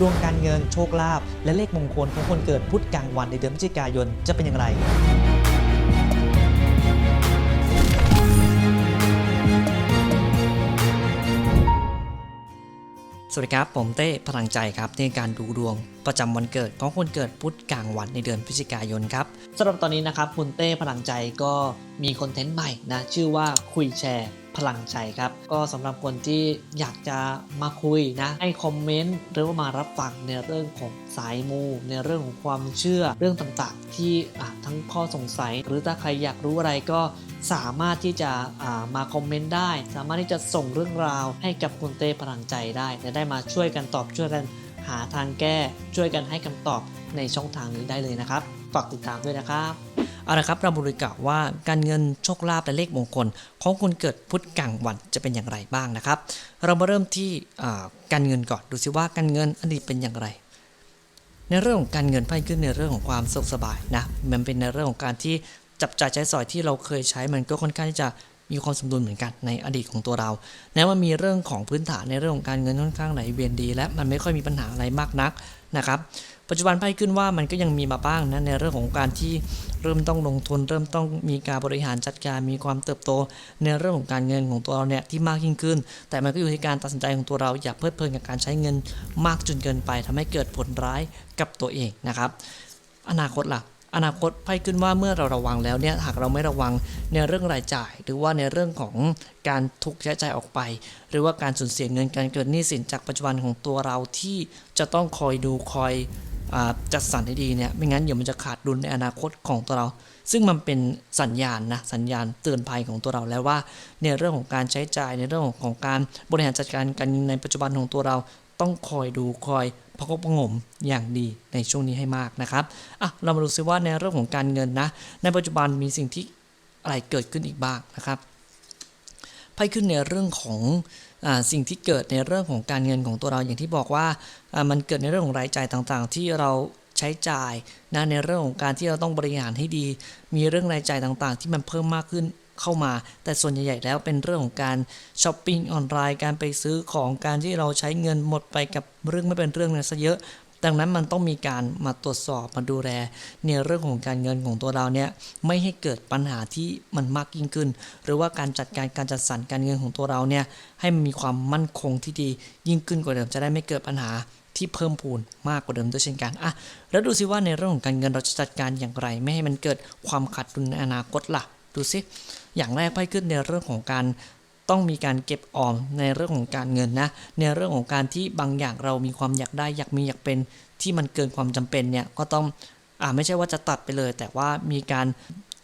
ดวงการเงินโชคลาภและเลขมงคลของคนเกิดพุธกลางวันในเดือนพฤศจิกายนจะเป็นอย่างไรสวัสดีครับผมเต้พลังใจครับในการดูดวงประจำวันเกิดของคนเกิดพุธกลางวันในเดือนพฤศจิกายนครับสำหรับตอนนี้นะครับคุณเต้พลังใจก็มีคอนเทนต์ใหม่นะชื่อว่าคุยแชร์ พลังใจครับ ก็สำหรับคนที่อยากจะมาคุยนะให้คอมเมนต์หรือว่ามารับฟังในเรื่องของสายมู ในเรื่องของความเชื่อเรื่องต่างๆ ที่ทั้งข้อสงสัย หรือถ้าใครอยากรู้อะไรก็สามารถที่จะามาคอมเมนต์ได้ สามารถที่จะส่งเรื่องราวให้กับคุณเต้พลังใจได้และได้มาช่วยกันตอบช่วยกันหาทางแก้ช่วยกันให้คำตอบในช่องทางนี้ได้เลยนะครับ ฝากติดตามด้วยนะครับ เอาละครับเราบริกล่าวว่าการเงินโชคลาภและเลขมงคล ของคนเกิดพุธกลางวันจะเป็นอย่างไรบ้างนะครับ เรามาเริ่มที่การเงินก่อนดูซิว่าการเงินอดีตเป็นอย่างไร ในเรื่องของการเงินไพ่ขึ้นในเรื่องของความสุขสบายนะมันเป็นในเรื่องของการที่จับจ่ายใช้สอยที่เราเคยใช้มันก็ค่อนข้างที่จะมีความสมดุลเหมือนกันในอดีตของตัวเราแม้ว่ามีเรื่องของพื้นฐานในเรื่องของการเงินค่อนข้างไหลเวียนดี และมันไม่ค่อยมีปัญหาอะไรมากนักนะครับ ปัจจุบันไพ่ขึ้นว่ามันก็ยังมีมาบ้างนะในเรื่องของการที่เริ่มต้องลงทุน เริ่มต้องมีการบริหารจัดการมีความเติบโต ในเรื่องของการเงินของตัวเราเนี่ยที่มากยิ่งขึ้น แต่มันก็อยู่ที่การตัดสินใจของตัวเราอย่าเพลิดเพลินกับการใช้เงินมากจนเกินไปทำให้เกิดผลร้ายกับตัวเองนะครับ อนาคตล่ะอนาคตไพ่ขึ้นว่าเมื่อเราระวังแล้วเนี่ยหากเราไม่ระวังในเรื่องรายจ่าย หรือว่าในเรื่องของการถูกใช้จ่ายออกไป หรือว่าการสูญเสียเงินการเกิดหนี้สินจากปัจจุบันของตัวเราที่จะต้องคอยดูคอย จัดสรรให้ดีเนี่ยไม่งั้นเดี๋ยวมันจะขาดดุลในอนาคตของตัวเรา ซึ่งมันเป็นสัญญาณนะสัญญาณเตือนภัยของตัวเราแล้วว่าในเรื่องของการใช้จ่ายในเรื่องของการบริหารจัดการการเงินในปัจจุบันของตัวเราต้องคอยดูคอยประคบประงมอย่างดีในช่วงนี้ให้มากนะครับอะเรามาดูซิว่าในเรื่องของการเงินนะ ในปัจจุบันมีสิ่งที่อะไรเกิดขึ้นอีกบ้างนะครับไพ่ขึ้นในเรื่องของ สิ่งที่เกิดในเรื่องของการเงินของตัวเราอย่างที่บอกว่าอ่ามันเกิดในเรื่องของรายจ่ายต่างๆ ที่เราใช้จ่ายนะในเรื่องของการที่เราต้องบริหารให้ดี มีเรื่องรายจ่ายต่างๆ ที่มันเพิ่มมากขึ้นเข้ามา แต่ส่วนใหญ่ๆแล้วเป็นเรื่องของการช้อปปิ้งออนไลน์การไปซื้อของการที่เราใช้เงินหมดไปกับเรื่องไม่เป็นเรื่องนั้นซะเยอะ ดังนั้นมันต้องมีการมาตรวจสอบมาดูแลในเรื่องของการเงินของตัวเราเนี่ยไม่ให้เกิดปัญหาที่มันมากยิ่งขึ้น หรือว่าการจัดการการจัดสรรการเงินของตัวเราเนี่ยให้มันมีความมั่นคงที่ดียิ่งขึ้นกว่าเดิมจะได้ไม่เกิดปัญหาที่เพิ่มพูนมากกว่าเดิมด้วยเช่นกันอะแล้วดูซิว่าในเรื่องของการเงินเราจะจัดการอย่างไร ไม่ให้มันเกิดความขาดดุลในอนาคตล่ะ ดูซิอย่างแรกไพ่ขึ้นในเรื่องของการ ต้องมีการเก็บออมในเรื่องของการเงินนะ ในเรื่องของการที่บางอย่างเรามีความอยากได้อยากมีอยากเป็นที่มันเกินความจำเป็นเนี่ยก็ต้องอ่าไม่ใช่ว่าจะตัดไปเลย แต่ว่ามีการ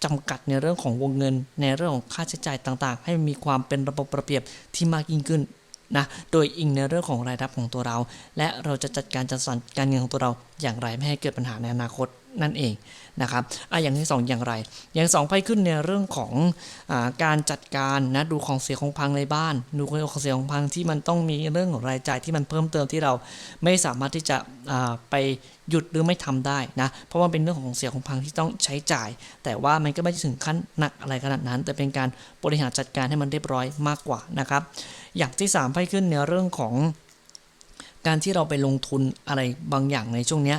จำกัดในเรื่องของวงเงิน ในเรื่องของค่าใช้จ่ายต่างๆ ให้มีความเป็นระบบระเบียบที่มากยิ่งขึ้นนะโดยอิงในเรื่องของรายรับของตัวเรา และเราจะจัดการจัดสรรการเงินของตัวเราอย่างไรไม่ให้เกิดปัญหาในอนาคต นั่นเองนะครับอะอย่างที่สองอย่างไร อย่างสองไพ่ขึ้นในเรื่องของอการจัดการนะดูของเสียของพังในบ้าน ดูของเสียของพังที่มันต้องมีเรื่องของรายจ่ายที่มันเพิ่มเติมที่เราไม่สามารถที่จะไปหยุดหรือไม่ทำได้นะเพราะว่าเป็นเรื่องของเสียของพังที่ต้องใช้จ่าย แต่ว่ามันก็ไม่ถึงขั้นหนักอะไรขนาดนั้น แต่เป็นการบริหารจัดการให้มันเรียบร้อยมากกว่านะครับ อย่างที่สามไพ่ขึ้นในเรื่องของการที่เราไปลงทุนอะไรบางอย่างในช่วงเนี้ย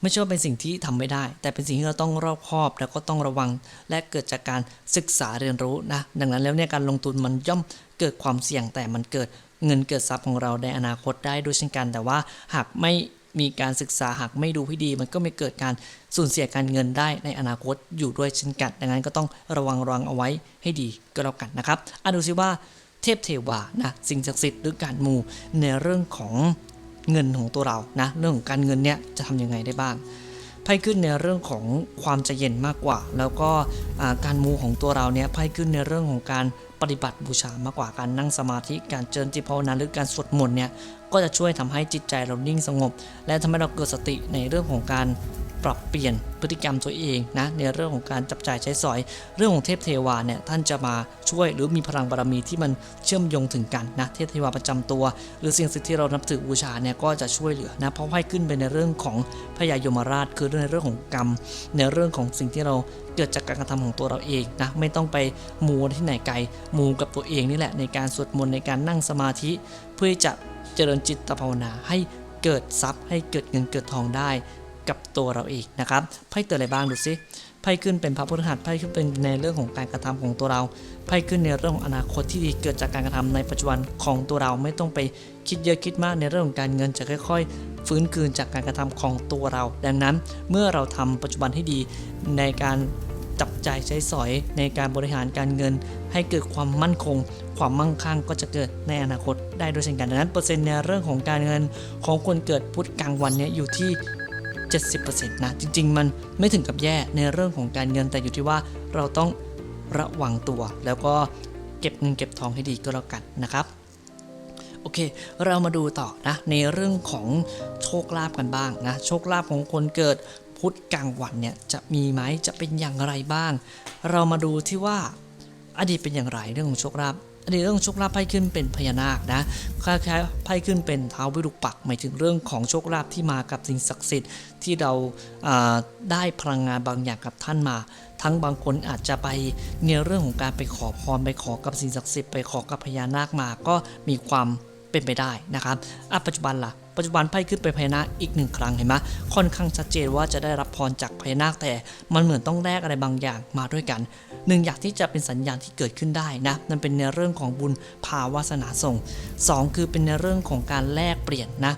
ไม่ใช่ว่าเป็นสิ่งที่ทำไม่ได้ แต่เป็นสิ่งที่เราต้องรอบคอบ แล้วก็ต้องระวัง และเกิดจากการศึกษาเรียนรู้นะ ดังนั้นแล้วเนี่ยการลงทุนมันย่อมเกิดความเสี่ยงแต่มันเกิดเงินเกิดทรัพย์ของเราในอนาคตได้ด้วยเช่นกัน แต่ว่าหากไม่มีการศึกษาหากไม่ดูให้ดี มันก็ไม่เกิดการสูญเสียการเงินได้ในอนาคตอยู่ด้วยเช่นกัน ดังนั้นก็ต้องระวังระวังเอาไว้ให้ดีก็แล้วกันนะครับอะดูซิว่าเทพเทวานะสิ่งศักดิ์สิทธิ์หรือการมูในเรื่องของ เงินของตัวเรานะเรื่องของการเงินเนี่ยจะทำยังไงได้บ้างไพ่ขึ้นในเรื่องของความใจเย็นมากกว่า แล้วก็การมูของตัวเราเนี่ยไพ่ขึ้นในเรื่องของการปฏิบัติบูชามากกว่าการนั่งสมาธิการเจริญจิตภาวนาหรือการสวดมนต์เนี่ยก็จะช่วยทำให้จิตใจเรานิ่งสงบ และทำให้เราเกิดสติในเรื่องของการ ปรับเปลี่ยนพฤติกรรมตัวเองนะในเรื่องของการจับจ่ายใช้สอย เรื่องของเทพเทวาเนี่ยท่านจะมาช่วยหรือมีพลังบารมีที่มันเชื่อมโยงถึงกันนะเทพเทวาประจำตัว หรือสิ่งศักดิ์สิทธิ์ที่เรานับถือบูชาเนี่ยก็จะช่วยเหลือนะเพราะให้ขึ้นไปในเรื่องของพญายมราช คือในเรื่องของกรรม ในเรื่องของสิ่งที่เราเกิดจากการกระทำของตัวเราเองนะไม่ต้องไปมูที่ไหนไกลมูกับตัวเองนี่แหละในการสวดมนต์ในการนั่งสมาธิ เพื่อจะเจริญจิตภาวนาให้เกิดทรัพย์ให้เกิดเงินเกิดทองได้ กับตัวเราเองนะครับไพ่เตือนอะไรบ้างดูสิไพ่ขึ้นเป็นพระพฤหัสไพ่ขึ้นเป็นในเรื่องของการกระทำของตัวเราไพ่ขึ้นในเรื่องของอนาคตที่ดีเกิดจากการกระทำในปัจจุบันของตัวเราไม่ต้องไปคิดเยอะคิดมากในเรื่องของการเงินจะค่อย ๆ ฟื้นคืนจากการกระทำของตัวเรา ดังนั้นเมื่อเราทำปัจจุบันให้ดีในการจับจ่ายใช้สอยในการบริหารการเงิน ให้เกิดความมั่นคง ความมั่งคั่งก็จะเกิดในอนาคตได้ด้วยเช่นกันดังนั้นเปอร์เซ็นต์ในเรื่องของการเงินของคนเกิดพุธกลางวันเนี่ยอยู่ที่ 70%นะจริง ๆ มันไม่ถึงกับแย่ในเรื่องของการเงินแต่อยู่ที่ว่าเราต้องระวังตัว แล้วก็เก็บเงินเก็บทองให้ดีก็แล้วกันนะครับโอเค เรามาดูต่อนะในเรื่องของโชคลาภกันบ้างนะโชคลาภของคนเกิดพุธกลางวันเนี่ยจะมีไหมจะเป็นอย่างไรบ้าง เรามาดูที่ว่าอดีตเป็นอย่างไรเรื่องของโชคลาภ อดีตเรื่องโชคลาภไพ่ขึ้นเป็นพญานาคนะคล้ายๆไพ่ขึ้นเป็นเท้าวิรุปักหมายถึงเรื่องของโชคลาภที่มากับสิ่งศักดิ์สิทธิ์ที่เราาได้พลังงานบางอย่างกับท่านมา ทั้งบางคนอาจจะไปในเรื่องของการไปขอพรไปขอกับสิ่งศักดิ์สิทธิ์ไปขอกับพญานาคมาก็มีความเป็นไปได้นะครับอะปัจจุบันล่ะ ปัจจุบันไพ่ขึ้นไปพญานาคอีกหนึ่งครั้งเห็นไหมค่อนข้างชัดเจนว่าจะได้รับพรจากพญานาคแต่มันเหมือนต้องแลกอะไรบางอย่างมาด้วยกันหนึ่งอย่างที่จะเป็นสัญญาณที่เกิดขึ้นได้นะนั่นเป็นในเรื่องของบุญภาวาสนาส่งสองคือเป็นในเรื่องของการแลกเปลี่ยนนะ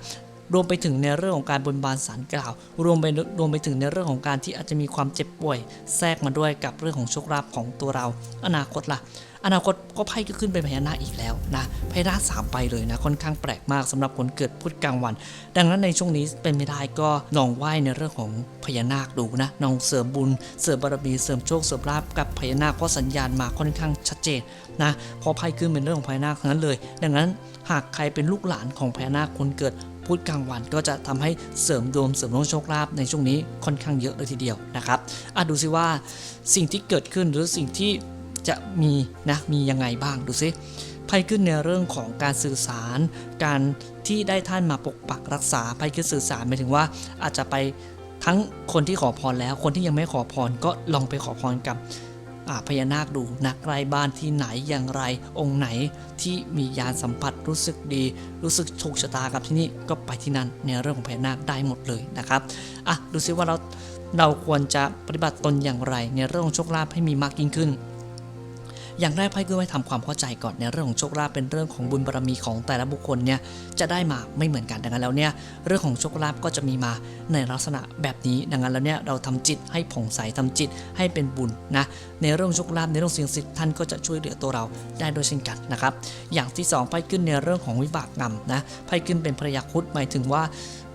รวมไปถึงในเรื่องของการบนบานสารกล่าว รวมไปรวมไปถึงในเรื่องของการที่อาจจะมีความเจ็บป่วย แทรกมาด้วยกับเรื่องของโชคลาภของตัวเรา อนาคตล่ะ อนาคตก็ไพ่ก็ขึ้นเป็นพญานาคอีกแล้วนะพญานาคสามไปเลยนะ ค่อนข้างแปลกมากสำหรับคนเกิดพุธกลางวัน ดังนั้นในช่วงนี้เป็นไม่ได้ก็ลองไหว้ในเรื่องของพญานาคดูนะลองเสริมบุญ เสริมบารมีเสริมโชคเสริมลาภกับพญานาคเพราะสัญญาณมาค่อนข้างชัดเจนนะพอไพ่ขึ้นเป็นเรื่องของพญานาคทั้งนั้นเลย ดังนั้นหากใครเป็นลูกหลานของพญานาคคนเกิดพุธกลางวันก็จะทำให้เสริมดวงเสริมดวงโชคลาภในช่วงนี้ค่อนข้างเยอะเลยทีเดียวนะครับอะดูซิว่าสิ่งที่เกิดขึ้นหรือสิ่งที่ จะมีนะมียังไงบ้างดูซิไพ่ขึ้นในเรื่องของการสื่อสาร การที่ได้ท่านมาปกปักรักษาไพ่ขึ้นสื่อสารหมายถึงว่าอาจจะไปทั้งคนที่ขอพรแล้วคนที่ยังไม่ขอพรก็ลองไปขอพรกับพญานาคดูนะใกล้บ้านที่ไหนอย่างไร องค์ไหนที่มียานสัมผัสรู้สึกดี รู้สึกโชคชะตากับที่นี่ก็ไปที่นั่นในเรื่องของพญานาคได้หมดเลยนะครับอะดูซิว่าเราเราควรจะปฏิบัติตนอย่างไร ในเรื่องของโชคลาภให้มีมากยิ่งขึ้น อย่างแรกไพ่ก็ให้ทำความเข้าใจก่อนในเรื่องของโชคลาภเป็นเรื่องของบุญบารมีของแต่ละบุคคลเนี่ยจะได้มาไม่เหมือนกันดังนั้นแล้วเนี่ยเรื่องของโชคลาภก็จะมีมาในลักษณะแบบนี้ดังนั้นแล้วเนี่ยเราทำจิตให้ผ่องใสทำจิตให้เป็นบุญนะในเรื่องโชคลาภในเรื่องสิ่งศักดิ์สิทธิ์ท่านก็จะช่วยเหลือตัวเราได้โดยเช่นกันนะครับอย่างที่สองไพ่ขึ้นในเรื่องของวิบากกรรมนะไพ่ขึ้นเป็นภรรยาคุดหมายถึงว่า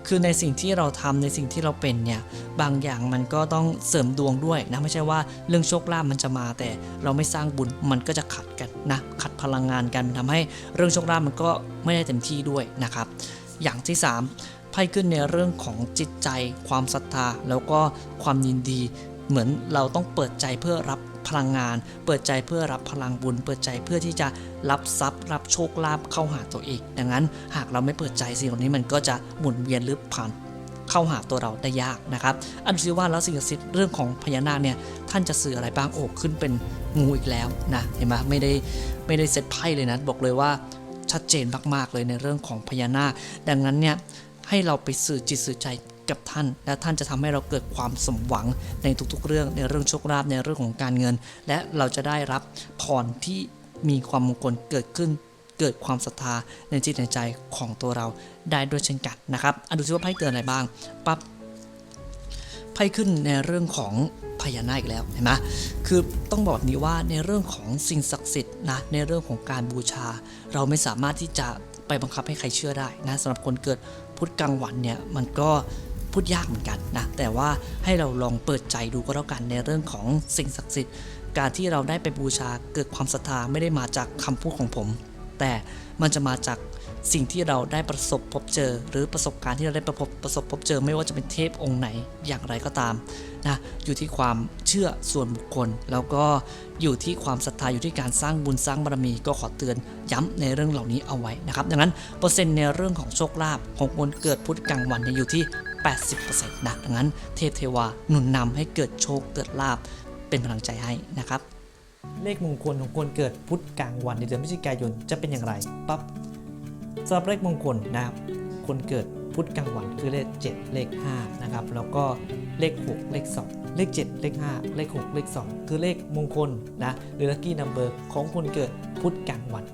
คือในสิ่งที่เราทำในสิ่งที่เราเป็นเนี่ยบางอย่างมันก็ต้องเสริมดวงด้วยนะไม่ใช่ว่าเรื่องโชคลาภมันจะมา แต่เราไม่สร้างบุญมันก็จะขัดกันนะขัดพลังงานกันทำให้เรื่องโชคลาภมันก็ไม่ได้เต็มที่ด้วยนะครับ อย่างที่ 3ไพ่ขึ้นในเรื่องของจิตใจ ความศรัทธา แล้วก็ความยินดีเหมือนเราต้องเปิดใจเพื่อรับ พลังงาน เปิดใจเพื่อรับพลังบุญ เปิดใจเพื่อที่จะรับทรัพย์ รับโชคลาภเข้าหาตัวเอง ดังนั้นหากเราไม่เปิดใจสิ่งเหล่านี้มันก็จะหมุนเวียนหรือผ่านเข้าหาตัวเราได้ยากนะครับ อันดูซิว่าแล้วสิ่งศักดิ์สิทธิ์เรื่องของพญานาคเนี่ยท่านจะสื่ออะไรบ้างโอ้ขึ้นเป็นงูอีกแล้วนะเห็นไหมไม่ได้ไม่ได้เซตไพ่เลยนะบอกเลยว่าชัดเจนมากๆเลยในเรื่องของพญานาค ดังนั้นเนี่ยให้เราไปสื่อจิตสื่อใจ กับท่าน และท่านจะทำให้เราเกิดความสมหวังในทุกๆเรื่องในเรื่องโชคลาภในเรื่องของการเงิน และเราจะได้รับพรที่มีความมงคลเกิดขึ้น เกิดความศรัทธาในจิตในใจของตัวเราได้ด้วยเช่นกันนะครับอะดูซิว่าไพ่เตือนอะไรบ้างปั๊บไพ่ขึ้นในเรื่องของพญานาคอีกแล้วเห็นไหมคือต้องบอกแบบนี้ว่าในเรื่องของสิ่งศักดิ์สิทธิ์นะในเรื่องของการบูชา เราไม่สามารถที่จะไปบังคับให้ใครเชื่อได้นะสำหรับคนเกิดพุธกลางวันเนี่ยมันก็ พูดยากเหมือนกันนะ แต่ว่าให้เราลองเปิดใจดูก็แล้วกันในเรื่องของสิ่งศักดิ์สิทธิ์ การที่เราได้ไปบูชาเกิดความศรัทธาไม่ได้มาจากคำพูดของผม แต่มันจะมาจากสิ่งที่เราได้ประสบพบเจอ หรือประสบการณ์ที่เราได้ประพบประสบพบเจอ ไม่ว่าจะเป็นเทพองค์ไหนอย่างไรก็ตามนะอยู่ที่ความเชื่อส่วนบุคคล แล้วก็อยู่ที่ความศรัทธาอยู่ที่การสร้างบุญสร้างบารมีก็ขอเตือนย้ำในเรื่องเหล่านี้เอาไว้นะครับดังนั้นเปอร์เซ็นต์ในเรื่องของโชคลาภของคนเกิดพุธกลางวันเนี่ยอยู่ที่ 80%นะดังนั้นเทพเทวาหนุนนำให้เกิดโชคเกิดลาภเป็นพลังใจให้นะครับ เลขมงคลของคนเกิดพุธกลางวันในเดือนพฤศจิกายนจะเป็นอย่างไรปั๊บสำหรับเลขมงคลนะครับคนเกิดพุธกลางวันคือเลข 7 เลข5นะครับแล้วก็เลข 6 เลข 2 เลข 7 เลข 5 เลข 6 เลข 2 คือเลขมงคลนะหรือ lucky number ของคนเกิดพุธกลางวัน